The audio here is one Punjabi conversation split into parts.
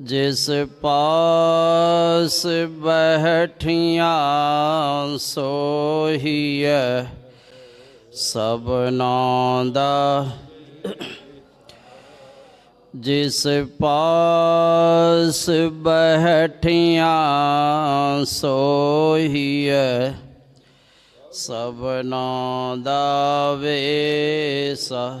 ਜਿਸ ਪਾਸ ਬਹਿਠੀਆਂ ਸੋਹੀਐ ਸਭਨਾਂ ਦਾ ਜਿਸ ਪਾਸ ਬਹਿਠੀਆਂ ਸੋਹੀਐ ਸਭਨਾਂ ਦਾ ਵੇਸਾ।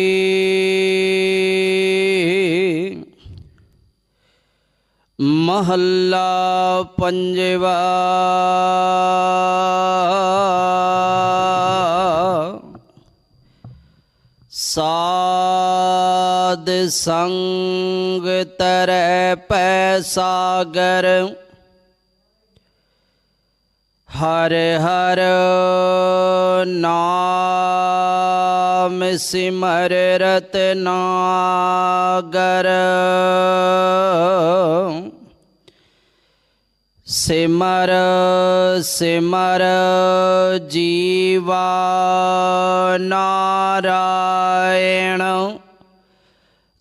ਮਹੱਲਾ ਪੰਜਵਾ। ਸਾਧ ਸੰਗ ਤਰੈ ਪੈ ਸਾਗਰ। ਹਰ ਹਰ ਨਾਮ ਸਿਮਰ ਰਤਨਾਗਰ। ਸਿਮਰ ਸਿਮਰ ਜੀਵਾ ਨਾਰਾਇਣ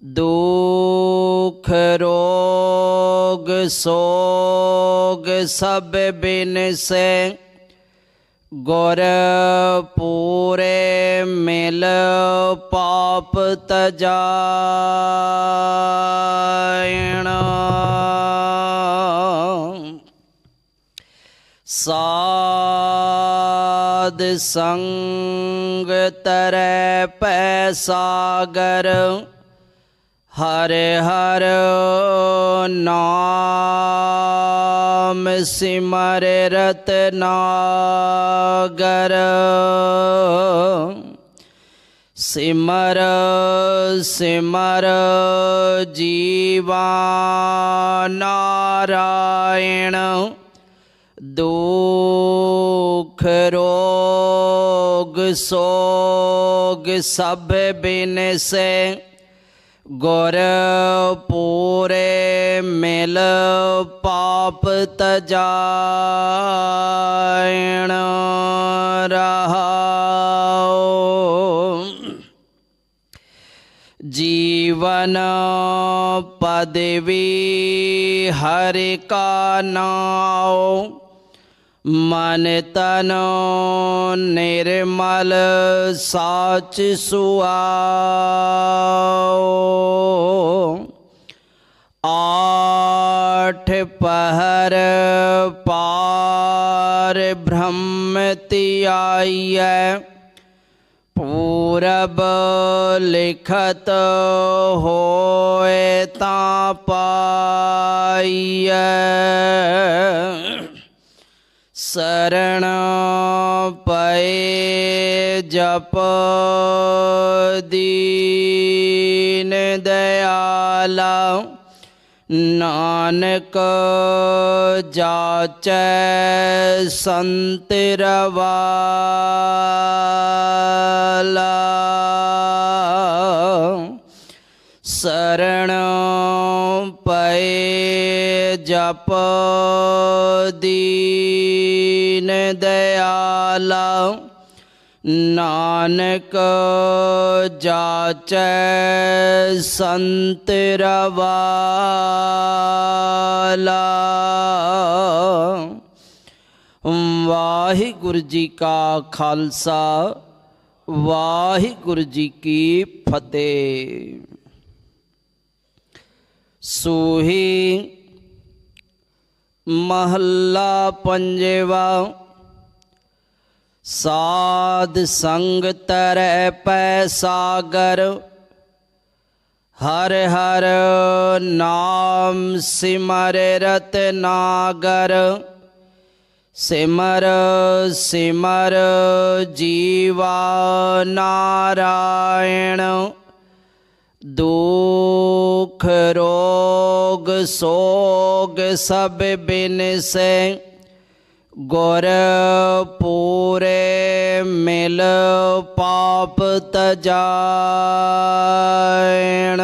ਦੁਖ ਰੋਗ ਸੋਗ ਸਭ ਬਿਨਸੈ ਗੁਰ ਪੂਰੇ ਮਿਲ ਪਾਪ ਤਜਾਇਣ। ਸਾਧ ਸੰਗ ਤਰੈ ਪੈ ਸਾਗਰ ਹਰ ਹਰ ਨਾਮ ਸਿਮਰ ਰਤਨਾਗਰ ਸਿਮਰ ਸਿਮਰ ਜੀਵਾ ਨਾਰਾਇਣ। ਦੁਖ, ਰੋਗ, ਸੋਗ ਸਭ ਬਿਨਸੈ ਗੁਰ ਪੂਰੇ ਮਿਲ ਪਾਪ ਤਜਾਇਣ ਰਹਾਉ। ਜੀਵਨ ਪਦਵੀ ਹਰਿ ਕਾ ਨਾਉ। ਮਨ ਤਨ ਨਿਰਮਲ ਸਾਚ ਸੁਆਓ। ਆਠ ਪਹਰ ਪਾਰ ਬ੍ਰਹਮ ਧਿਆਈਐ ਪੂਰਬ ਲਿਖਤ ਹੋਏ ਤਾਂ ਪਾਈਐ। ਸਰਣ ਪਏ ਜਪ ਦੀਨ ਦਇਆਲਾ ਨਾਨਕ ਜਾਚੈ ਸੰਤ ਰਵਾਲਾ ਸਰਣ ਪਏ ਜਪ ਦੀਨ ਦਇਆਲਾ ਨਾਨਕ ਜਾਚੈ ਸੰਤ ਰਵਾਲਾ। ਵਾਹਿਗੁਰੂ ਜੀ ਕਾ ਖਾਲਸਾ, ਵਾਹਿਗੁਰੂ ਜੀ ਕੀ ਫਤਿਹ। ਸੋਹੀ ਮਹੱਲਾ ਪੰਜਵਾ, ਸਾਧ ਸੰਗ ਤਰੈ ਪੈ ਸਾਗਰ, ਹਰ ਹਰ ਨਾਮ ਸਿਮਰ ਰਤਨਾਗਰ ਸਿਮਰ ਸਿਮਰ ਜੀਵਾ ਨਾਰਾਇਣ, ਦੁਖ ਰੋਗ ਸੋਗ ਸਭ ਬਿਨਸੈ। ਗੁਰ ਪੂਰੇ ਮਿਲ ਪਾਪ ਤਜਾਇਣ।